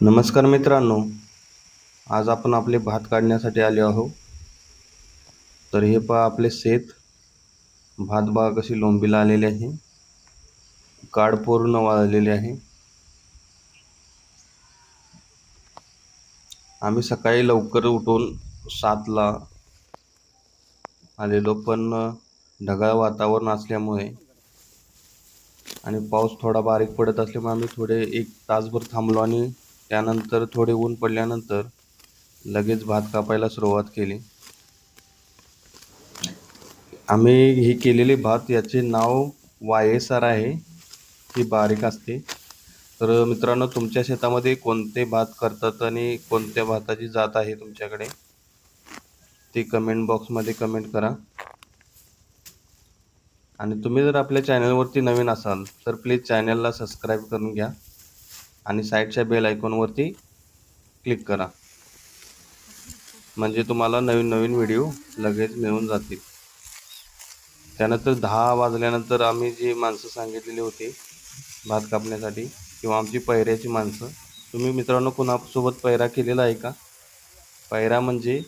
नमस्कार मित्रांनो आज आपण आपले भात काढण्यासाठी आले आहोत. तर हे पहा आपले शेत. भात बाग कशी लोंबीला आलेली आहे. काड पूर्ण वाळलेली आहे. आम्ही सकाळी लवकर उठून सातला आलेलो पण ढगाळ वातावरण असल्यामुळे आणि पाऊस थोडा बारीक पडत असल्यामुळे आम्ही थोडे एक तासभर थांबलो आणि त्यानंतर थोडे ऊन पडल्यानंतर लगेच भात कापायला सुरुवात केली. आम्ही ही केलेली भात याचे नाव वाय एस आर आहे. ही बारीक असते. तर मित्रांनो तुमच्या शेतामध्ये कोणते भात करतात आणि कोणत्या भाताची जात आहे तुमच्याकडे? ते कमेंट बॉक्समध्ये कमेंट करा. आणि तुम्ही जर आपल्या चॅनलवरती नवीन असाल तर प्लीज चॅनलला सबस्क्राईब करून घ्या. आणि साईडच्या बेल आयकॉनवरती क्लिक करा. म्हणजे तुम्हाला नवीन नवीन व्हिडिओ लगेच मिळून जातील. त्यानंतर दहा वाजल्यानंतर आम्ही जी माणसं सांगितलेली होती भात कापण्यासाठी किंवा आमची पैऱ्याची माणसं तुम्ही मित्रांनो कुणासोबत पैरा केलेला आहे का? पैरा म्हणजे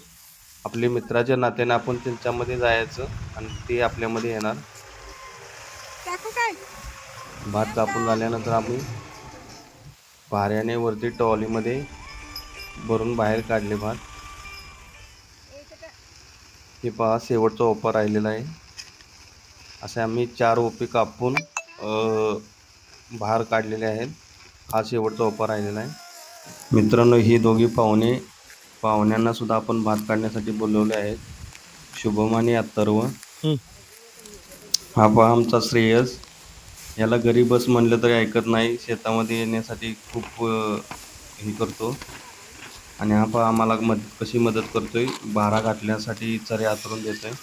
आपले मित्राच्या नात्याने आपण त्यांच्यामध्ये जायचं आणि ते आपल्यामध्ये येणार. भात कापून झाल्यानंतर आम्ही भाऱ्याने वरती ट्रॉलीमध्ये भरून बाहेर काढले भात. हे पहा शेवटचा ओपा राहिलेला आहे. असे आम्ही चार ओपे कापून बाहेर काढलेले आहेत. हा शेवटचा ओपा राहिलेला आहे. मित्रांनो ही दोघी पाहुणे पाहुण्यांना सुद्धा आपण भात काढण्यासाठी बोलवले आहेत. शुभम आणि अथर्व हा पहा आमचा श्रेयस. याला गरीबच बस म्हणलं तरी ऐकत नाही. शेतामध्ये येण्यासाठी खूप हे करतो. आणि हा पहा आम्हाला मद कशी मदत करतो आहे भारा घातल्यासाठी चरे आतरून आहे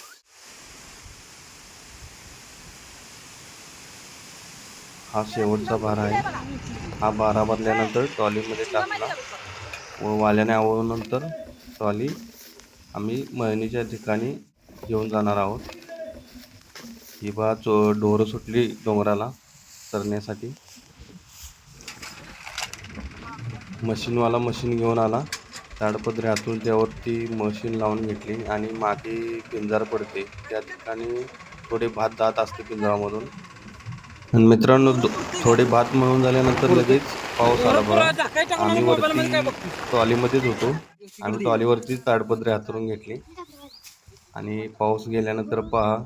हा शेवटचा भारा आहे. हा भारा बदल्यानंतर ट्रॉलीमध्ये टाकला. व वाल्याने आवळल्यानंतर ट्रॉली आम्ही मळणीच्या ठिकाणी घेऊन जाणार आहोत. ही बा चो डोरं सुटली डोंगराला. करण्यासाठी. मशीनवाला मशीन घेऊन आला. ताडपत्रे हातून त्यावरती मशीन लावून घेतली आणि मागे पिंजार पडते. त्या ठिकाणी थोडे भात जात असते पिंजरामधून. आणि मित्रांनो थोडे भात मळून झाल्यानंतर लगेच पाऊस आला बघा. आम्ही वरती ट्रॉलीमध्येच होतो. आम्ही ट्रॉलीवरती ताडपत्रे हातरून घेतली. आणि पाऊस गेल्यानंतर पहा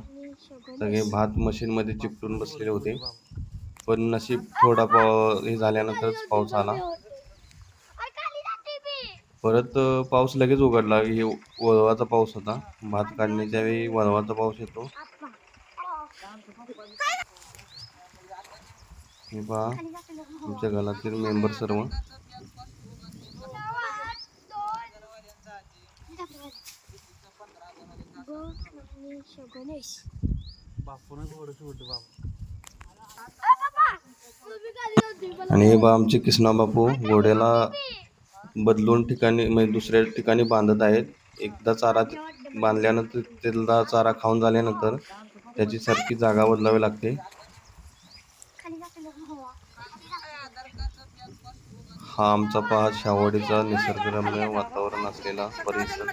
सगळे भात मशीनमध्ये चिपटून बसलेले होते. पण नशीब थोडा पाव हे झाल्यानंतरच पाऊस आला. परत पाऊस लगेच उघडला. हे वळवाचा पाऊस होता. भात काढण्याच्या वेळी वळवाचा पाऊस येतो. हे पहा आमच्या घरातील मेंबर सर्व. गणेश आणि हे बा आमचे कृष्णा घोड्याला बदलून ठिकाणी म्हणजे दुसऱ्या ठिकाणी बांधत आहेत. एकदा चारा बांधल्यानंतर त्याला चारा खाऊन झाल्यानंतर त्याची सारखी जागा बदलावी लागते. हा आमचा पहा शावडीचा निसर्गरम्य वातावरण असलेला परिसर.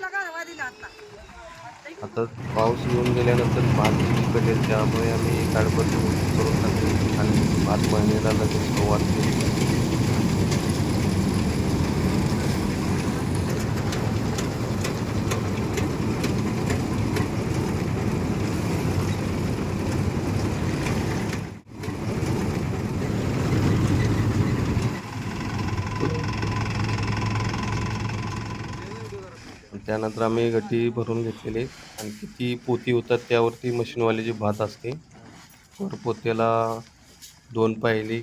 आता पाऊस येऊन गेल्यानंतर भात पिकलेल त्यामुळे आम्ही काळपती करून टाकली. आणि भात मळणीला लगेच सुरुवात केली. त्यानंतर आम्ही गट्टी भरून घेतलेली. आणि किती पोती होतात त्यावरती मशीनवाल्याची भात असते तर पोत्याला दोन पायली.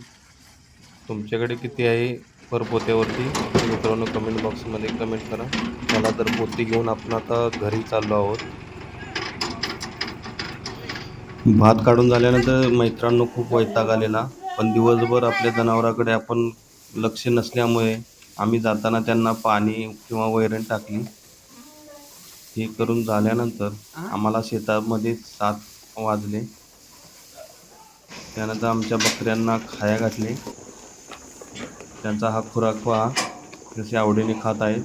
तुमच्याकडे किती आहे पर पोत्यावरती? मित्रांनो कमेंट बॉक्समध्ये कमेंट करा. चला तर पोती घेऊन आपण आता घरी चाललो आहोत. भात काढून झाल्यानंतर मित्रांनो खूप वैताग आलेला. पण दिवसभर आपल्या जनावराकडे आपण लक्ष नसल्यामुळे आम्ही जाताना त्यांना पाणी किंवा वैरण टाकली. हे करून झाल्यानंतर आम्हाला शेतामध्ये सात वाजले. त्यानंतर आमच्या बकऱ्यांना खाया घातले. त्यांचा हा खुराक पहा जसे आवडीने खात आहेत.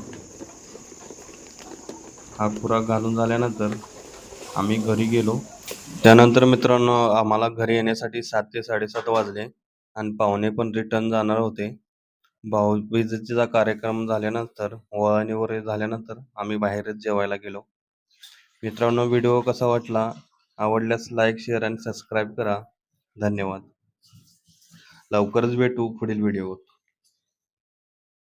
हा खुराक घालून झाल्यानंतर आम्ही घरी गेलो. त्यानंतर मित्रांनो आम्हाला घरी येण्यासाठी सात ते साडेसात वाजले आणि पाहुणे पण रिटर्न जाणार होते. भाऊबीजेचा कार्यक्रम झाल्यानंतर ओवाळणी वगैरे झाल्यानंतर आम्ही बाहेरच जेवायला गेलो. मित्रांनो व्हिडिओ कसा वाटला? आवडल्यास लाईक शेअर आणि सबस्क्राईब करा. धन्यवाद. लवकरच भेटू पुढील व्हिडिओवर